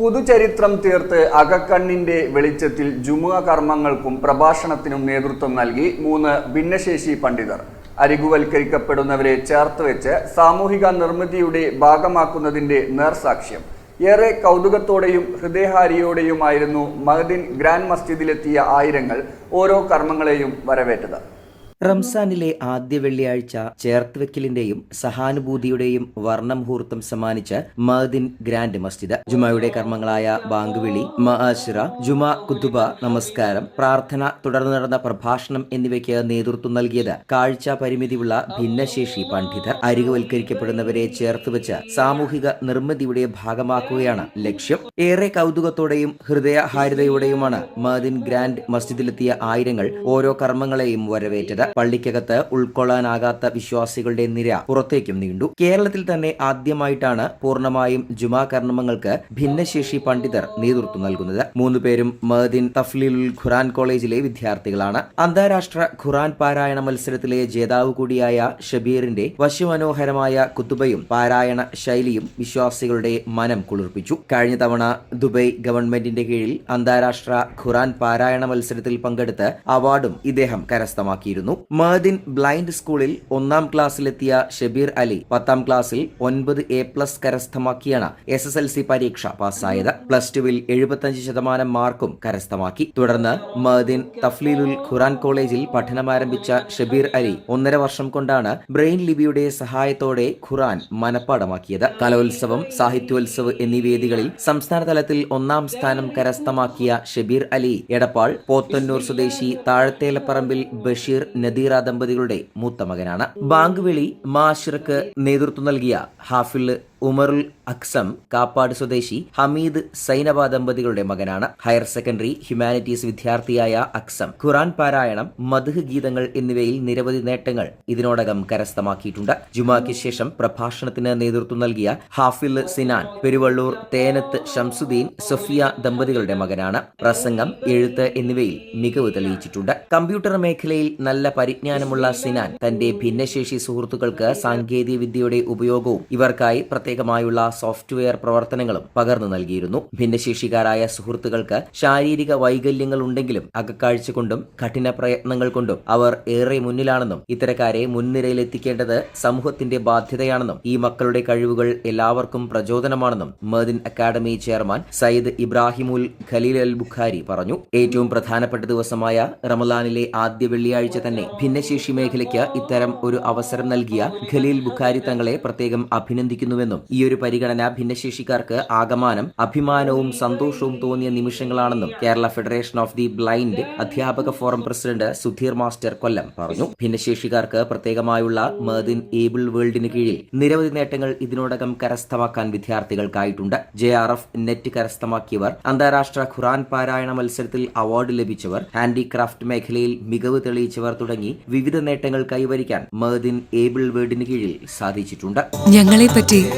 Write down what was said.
പുതുചരിത്രം തീർത്ത് അകക്കണ്ണിന്റെ വെളിച്ചത്തിൽ ജുമുഅ കർമ്മങ്ങൾക്കും പ്രഭാഷണത്തിനും നേതൃത്വം നൽകി മൂന്ന് ഭിന്നശേഷി പണ്ഡിതർ. അരികുവൽക്കരിക്കപ്പെടുന്നവരെ ചേർത്ത് വെച്ച് സാമൂഹിക നിർമ്മിതിയുടെ ഭാഗമാക്കുന്നതിന്റെ നേർസാക്ഷ്യം. ഏറെ കൗതുകത്തോടെയും ഹൃദയഹാരിയോടെയുമായിരുന്നു മഹദിൻ ഗ്രാൻഡ് മസ്ജിദിലെത്തിയ ആയിരങ്ങൾ ഓരോ കർമ്മങ്ങളെയും വരവേറ്റത്. റംസാനിലെ ആദ്യ വെള്ളിയാഴ്ച ചേർത്തുവെക്കലിന്റെയും സഹാനുഭൂതിയുടെയും വർണമുഹൂർത്തം സമ്മാനിച്ച് മഹദിൻ ഗ്രാൻഡ് മസ്ജിദ്. ജുമയുടെ കർമ്മങ്ങളായ ബാങ്കുവിളി മഹാശിറ ജുമാ കുതുബ നമസ്കാരം പ്രാർത്ഥന തുടർന്ന് നടന്ന പ്രഭാഷണം എന്നിവയ്ക്ക് നേതൃത്വം നൽകിയത് കാഴ്ച പരിമിതിയുള്ള ഭിന്നശേഷി പണ്ഡിതർ. അരികുവൽക്കരിക്കപ്പെടുന്നവരെ ചേർത്തുവെച്ച് സാമൂഹിക നിർമ്മിതിയുടെ ഭാഗമാക്കുകയാണ് ലക്ഷ്യം. ഏറെ കൗതുകത്തോടെയും ഹൃദയഹാരിതയോടെയുമാണ് മഹദിൻ ഗ്രാൻഡ് മസ്ജിദിലെത്തിയ ആയിരങ്ങൾ ഓരോ കർമ്മങ്ങളെയും വരവേറ്റത്. പള്ളിക്കകത്ത് ഉൾക്കൊള്ളാനാകാത്ത വിശ്വാസികളുടെ നിര പുറത്തേക്കും നീണ്ടു. കേരളത്തിൽ തന്നെ ആദ്യമായിട്ടാണ് പൂർണമായും ജുമാ കർമ്മങ്ങൾക്ക് ഭിന്നശേഷി പണ്ഡിതർ നേതൃത്വം നൽകുന്നത്. മൂന്നുപേരും മഹദിൻ തഫ്ലീലുൽ ഖുറാൻ കോളേജിലെ വിദ്യാർത്ഥികളാണ്. അന്താരാഷ്ട്ര ഖുറാൻ പാരായണ മത്സരത്തിലെ ജേതാവ് കൂടിയായ ഷബീറിന്റെ വശ്യമനോഹരമായ കുത്തുബയും പാരായണ ശൈലിയും വിശ്വാസികളുടെ മനം കുളിർപ്പിച്ചു. കഴിഞ്ഞ തവണ ദുബൈ ഗവൺമെന്റിന്റെ കീഴിൽ അന്താരാഷ്ട്ര ഖുറാൻ പാരായണ മത്സരത്തിൽ പങ്കെടുത്ത് അവാർഡും ഇദ്ദേഹം കരസ്ഥമാക്കിയിരുന്നു. മഹദിൻ ബ്ലൈൻഡ് സ്കൂളിൽ ഒന്നാം ക്ലാസ്സിലെത്തിയ ഷബീർ അലി പത്താം ക്ലാസ്സിൽ ഒൻപത് എ പ്ലസ് കരസ്ഥമാക്കിയാണ് എസ് എസ് എൽ സി പരീക്ഷ പാസ്സായത്. പ്ലസ് ടുവിൽ എഴുപത്തഞ്ച് ശതമാനം മാർക്കും കരസ്ഥമാക്കി. തുടർന്ന് മഹദിൻ തഫ്ലീലുൽ ഖുറാൻ കോളേജിൽ പഠനമാരംഭിച്ച ഷബീർ അലി ഒന്നര വർഷം കൊണ്ടാണ് ബ്രെയിൻ ലിപിയുടെ സഹായത്തോടെ ഖുറാൻ മനഃപ്പാടമാക്കിയത്. കലോത്സവം സാഹിത്യോത്സവ് എന്നീ വേദികളിൽ സംസ്ഥാന തലത്തിൽ ഒന്നാം സ്ഥാനം കരസ്ഥമാക്കിയ ഷബീർ അലി എടപ്പാൾ പോത്തന്നൂർ സ്വദേശി താഴത്തേലപ്പറമ്പിൽ ബഷീർ നദീറ ദമ്പതികളുടെ മൂത്ത മകനാണ്. ബാങ്ക് വിളി മാഷിറക്ക് നേതൃത്വം നൽകിയ ഹാഫിൽ ഉമറുൽ അക്സം കാപ്പാട് സ്വദേശി ഹമീദ് സൈനബ ദമ്പതികളുടെ മകനാണ്. ഹയർ സെക്കൻഡറി ഹ്യൂമാനിറ്റീസ് വിദ്യാർത്ഥിയായ അക്സം ഖുറാൻ പാരായണം മധുഹ് ഗീതങ്ങൾ എന്നിവയിൽ നിരവധി നേട്ടങ്ങൾ ഇതിനോടകം കരസ്ഥമാക്കിയിട്ടുണ്ട്. ജുമാക്ക് ശേഷം പ്രഭാഷണത്തിന് നേതൃത്വം നൽകിയ ഹാഫിൽ സിനാൻ പെരുവള്ളൂർ തേനത്ത് ഷംസുദ്ദീൻ സൊഫിയ ദമ്പതികളുടെ മകനാണ്. പ്രസംഗം എഴുത്ത് എന്നിവയിൽ മികവ് തെളിയിച്ചിട്ടുണ്ട്. കമ്പ്യൂട്ടർ മേഖലയിൽ നല്ല പരിജ്ഞാനമുള്ള സിനാൻ തന്റെ ഭിന്നശേഷി സുഹൃത്തുക്കൾക്ക് സാങ്കേതിക വിദ്യയുടെ ഉപയോഗവും ഇവർക്കായി പ്രത്യേകമായുള്ള സോഫ്റ്റ്വെയർ പ്രവർത്തനങ്ങളും പകർന്നു നൽകിയിരുന്നു. ഭിന്നശേഷിക്കാരായ സുഹൃത്തുക്കൾക്ക് ശാരീരിക വൈകല്യങ്ങൾ ഉണ്ടെങ്കിലും അകക്കാഴ്ച കൊണ്ടും കഠിന പ്രയത്നങ്ങൾ കൊണ്ടും അവർ ഏറെ മുന്നിലാണെന്നും ഇത്തരക്കാരെ മുൻനിരയിലെത്തിക്കേണ്ടത് സമൂഹത്തിന്റെ ബാധ്യതയാണെന്നും ഈ മക്കളുടെ കഴിവുകൾ എല്ലാവർക്കും പ്രചോദനമാണെന്നും മേദിൻ അക്കാദമി ചെയർമാൻ സയ്യിദ് ഇബ്രാഹിമുൽ ഖലീൽ അൽ ബുഖാരി പറഞ്ഞു. ഏറ്റവും പ്രധാനപ്പെട്ട ദിവസമായ റമലാനിലെ ആദ്യ വെള്ളിയാഴ്ച തന്നെ ഭിന്നശേഷി മേഖലയ്ക്ക് ഇത്തരം ഒരു അവസരം നൽകിയ ഖലീൽ ബുഖാരി തങ്ങളെ പ്രത്യേകം അഭിനന്ദിക്കുന്നുവെന്നും ഈ ഒരു പരിഗണന ഭിന്നശേഷിക്കാർക്ക് ആകമാനം അഭിമാനവും സന്തോഷവും തോന്നിയ നിമിഷങ്ങളാണെന്നും Kerala federation of the blind അധ്യാപക forum president Sudheer master Kollam പറഞ്ഞു. ഭിന്നശേഷിക്കാർക്ക് പ്രത്യേകമായുള്ള മേദിൻ ഏബിൾ വേൾഡിന് കീഴിൽ നിരവധി നേട്ടങ്ങൾ ഇതിനോടകം കരസ്ഥമാക്കാൻ വിദ്യാർത്ഥികൾക്കായിട്ടുണ്ട്. ജെ ആർ എഫ് നെറ്റ് കരസ്ഥമാക്കിയവർ അന്താരാഷ്ട്ര ഖുറാൻ പാരായണ മത്സരത്തിൽ അവാർഡ് ലഭിച്ചവർ ഹാൻഡിക്രാഫ്റ്റ് മേഖലയിൽ മികവ് തെളിയിച്ചവർ തുടങ്ങി വിവിധ നേട്ടങ്ങൾ കൈവരിക്കാൻ മേദിൻ ഏബിൾ വേൾഡിന് കീഴിൽ സാധിച്ചിട്ടുണ്ട്. ഞങ്ങളെപ്പറ്റി